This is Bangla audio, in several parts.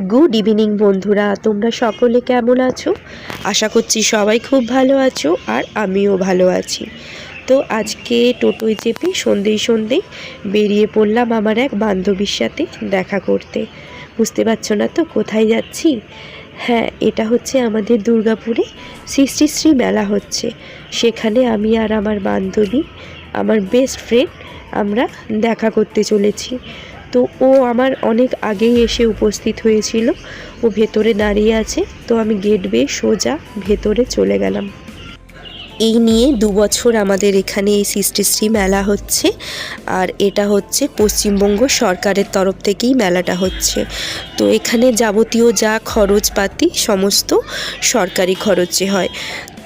গুড ইভিনিং বন্ধুরা, তোমরা সকলে কেমন আছো? আশা করছি সবাই খুব ভালো আছো আর আমিও ভালো আছি। তো আজকে টোটোয় চেপে সন্ধেই সন্ধেই বেরিয়ে পড়লাম আমার এক বান্ধবীর সাথে দেখা করতে। বুঝতে পারছ না তো কোথায় যাচ্ছি? হ্যাঁ এটা হচ্ছে আমাদের দুর্গাপুরে শ্রী শ্রী মেলা হচ্ছে। সেখানে আমি আর আমার বান্ধবী, আমার বেস্ট ফ্রেন্ড আমরা দেখা করতে চলেছি। তো ও আমার অনেক আগেই এসে উপস্থিত হয়েছিল। ও ভেতরে দাঁড়িয়ে আছে। তো আমি গেট বেয়ে সোজা ভেতরে চলে গেলাম। এই নিয়ে দু বছর আমাদের এখানে এই সৃষ্টিশ্রী মেলা হচ্ছে। আর এটা হচ্ছে পশ্চিমবঙ্গ সরকারের তরফ থেকেই মেলাটা হচ্ছে। তো এখানে যাবতীয় যা খরচপাতি সমস্ত সরকারি খরচে হয়।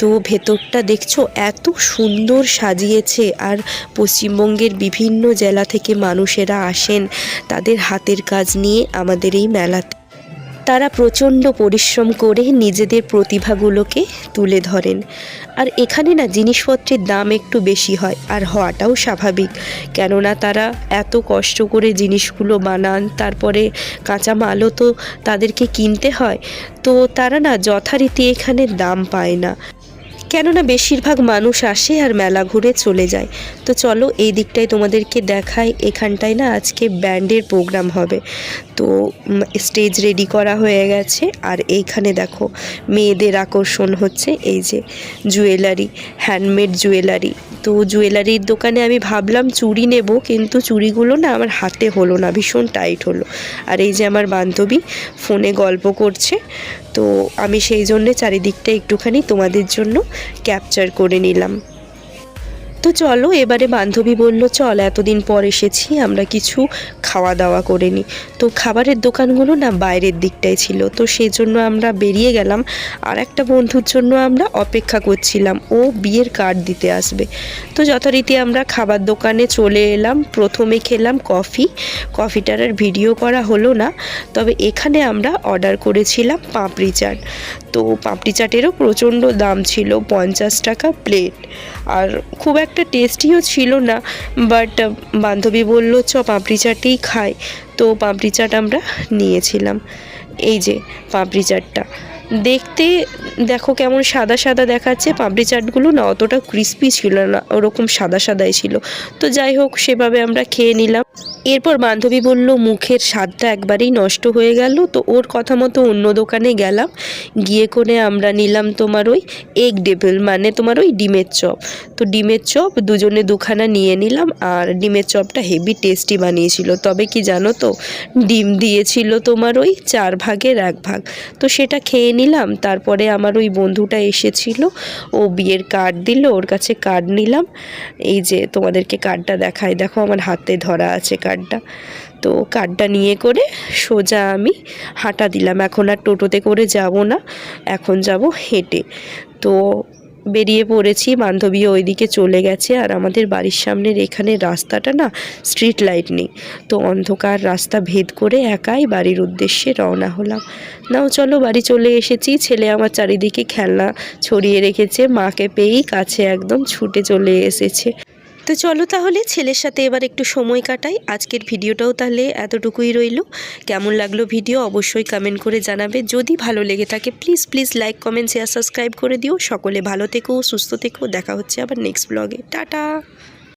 তো ভেতরটা দেখছ এত সুন্দর সাজিয়েছে আর পশ্চিমবঙ্গের বিভিন্ন জেলা থেকে মানুষেরা আসেন তাদের হাতের কাজ নিয়ে আমাদের এই মেলাতে। তারা প্রচণ্ড পরিশ্রম করে নিজেদের প্রতিভাগুলোকে তুলে ধরেন। আর এখানে না জিনিসপত্রের দাম একটু বেশি হয়, আর হওয়াটাও স্বাভাবিক। কেননা তারা এত কষ্ট করে জিনিসগুলো বানান, তারপরে কাঁচামালও তো তাদেরকে কিনতে হয়, তো তারা না যথারীতি এখানে দাম পায় না। কেননা বেশিরভাগ মানুষ আসে আর মেলা ঘুরে চলে যায়। তো চলো এই দিকটাই তোমাদেরকে দেখায় এখানটায় না আজকে ব্যান্ডের প্রোগ্রাম হবে। তো স্টেজ রেডি করা হয়ে গেছে আর এইখানে দেখো মেয়েদের আকর্ষণ হচ্ছে, এই যে জুয়েলারি, হ্যান্ডমেড জুয়েলারি। তো জুয়েলারির দোকানে আমি ভাবলাম চুড়ি নেব, কিন্তু চুড়িগুলো না আমার হাতে হলো না, ভীষণ টাইট হলো। আর এই যে আমার বান্ধবী ফোনে গল্প করছে, তো আমি সেই জন্যে চারিদিকটা একটুখানি তোমাদের জন্য ক্যাপচার করে নিলাম। তো চলো, এবারে বান্ধবী বলল, চল, এতদিন পর এসেছি, আমরা কিছু খাওয়া দাওয়া করে নিই তো খাবারের দোকানগুলো না বাইরের দিকটায় ছিল, তো সেই জন্য আমরা বেরিয়ে গেলাম। আর একটা বন্ধুর জন্য আমরা অপেক্ষা করছিলাম, ও বিয়ের কার্ড দিতে আসবে। তো যথারীতি আমরা খাবার দোকানে চলে এলাম, প্রথমে খেলাম কফি। কফিটার আর ভিডিও করা হলো না, তবে এখানে আমরা অর্ডার করেছিলাম পাঁপড়ি চাট। তো পাপড়ি চাটেরও প্রচণ্ড দাম ছিল, পঞ্চাশ টাকা প্লেট আর খুব একটা টেস্টিও ছিল না বাট বান্ধবী বলল, চ, পাপড়ি চাটেই খাই। তো পাপড়ি চাট আমরা নিয়েছিলাম। এই যে পাপড়ি চাটটা। দেখতে, দেখো কেমন সাদা সাদা দেখাচ্ছে পাপড়ি চাটগুলো, না অতটা ক্রিস্পি ছিল না, ওরকম সাদা সাদাই ছিল। তো যাই হোক, সেভাবে আমরা খেয়ে নিলাম। এরপর বান্ধবী বলল, মুখের স্বাদটা একবারেই নষ্ট হয়ে গেল, তো ওর কথা মতো অন্য দোকানে গেলাম। গিয়ে করে আমরা নিলাম তোমার ওই এগ ডেবল মানে তোমার ওই ডিমের চপ। তো ডিমের চপ দুজনে দুখানা নিয়ে নিলাম আর ডিমের চপটা হেভি টেস্টি বানিয়েছিল। তবে কি জানো তো, ডিম দিয়েছিল তোমার ওই চার ভাগের এক ভাগ। তো সেটা খেয়ে নিলাম, তারপরে আমার ওই বন্ধুটা এসেছিল, ও বিয়ের কার্ড দিল, ওর কাছে কার্ড নিলাম। এই যে তোমাদেরকে কার্ডটা দেখায় দেখো আমার হাতে ধরা আছে কার্ডটা তো কার্ডটা নিয়ে করে সোজা আমি হাঁটা দিলাম। এখন আর টোটোতে করে যাব না। এখন যাব হেঁটে। তো বেরিয়ে পড়েছি, বান্ধবী ওইদিকে চলে গেছে আর আমাদের বাড়ির সামনের এখানে রাস্তাটা না স্ট্রিট লাইট নেই। তো অন্ধকার রাস্তা ভেদ করে একাই বাড়ির উদ্দেশ্যে রওনা হলাম। নাও চলো বাড়ি চলে এসেছি। ছেলে আমার চারিদিকে খেলনা ছড়িয়ে রেখেছে। মাকে পেয়েই কাছে একদম ছুটে চলে এসেছে। তো চলো তাহলে ছেলের সাথে এবার একটু সময় কাটাই। আজকের ভিডিওটাও তাহলে এতটুকুই রইল। কেমন লাগল ভিডিও অবশ্যই কমেন্ট করে জানাবে। যদি ভালো লেগে থাকে please please like comment share subscribe করে দিও। সকলে ভালো থেকো, সুস্থ থেকো। দেখা হচ্ছে আবার নেক্সট ব্লগে টাটা!